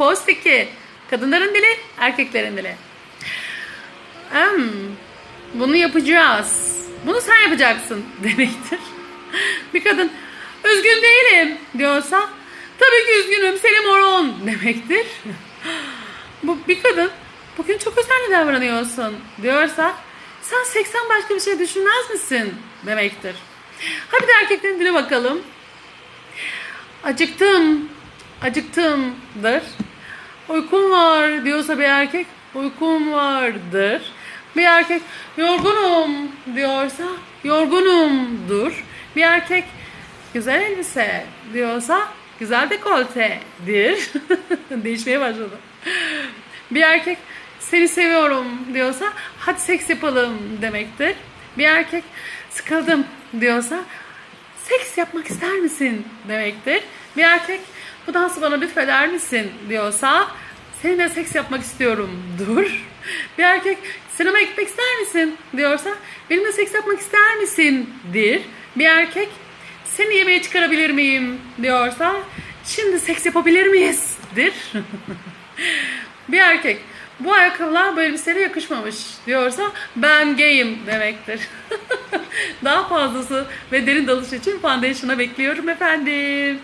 Post 2. Kadınların dili, erkeklerin dili. Hmm, bunu yapacağız. Bunu sen yapacaksın demektir. Bir kadın üzgün değilim diyorsa tabii ki üzgünüm Selim Oron demektir. Bu bir kadın bugün çok özenli davranıyorsun diyorsa sen seksen başka bir şey düşünmez misin demektir. Hadi de erkeklerin dili bakalım. Acıktım, acıktımdır. Uykum var diyorsa bir erkek uykum vardır. Bir erkek yorgunum diyorsa yorgunumdur. Bir erkek güzel elbise diyorsa güzel dekoltedir. Değişmeye başladı. Bir erkek seni seviyorum diyorsa hadi seks yapalım demektir. Bir erkek sıkıldım diyorsa seks yapmak ister misin demektir. Bir erkek bu dansı bana lütfeder misin diyorsa seninle seks yapmak istiyorum dur. Bir erkek sinemaya gitmek ister misin diyorsa benimle seks yapmak ister misin dir. Bir erkek seni yemeğe çıkarabilir miyim diyorsa şimdi seks yapabilir miyiz dir. bir erkek bu ayakkabılar bu elbiseyle yakışmamış diyorsa ben gayim demektir. Daha fazlası ve derin dalış için foundation'a bekliyorum efendim.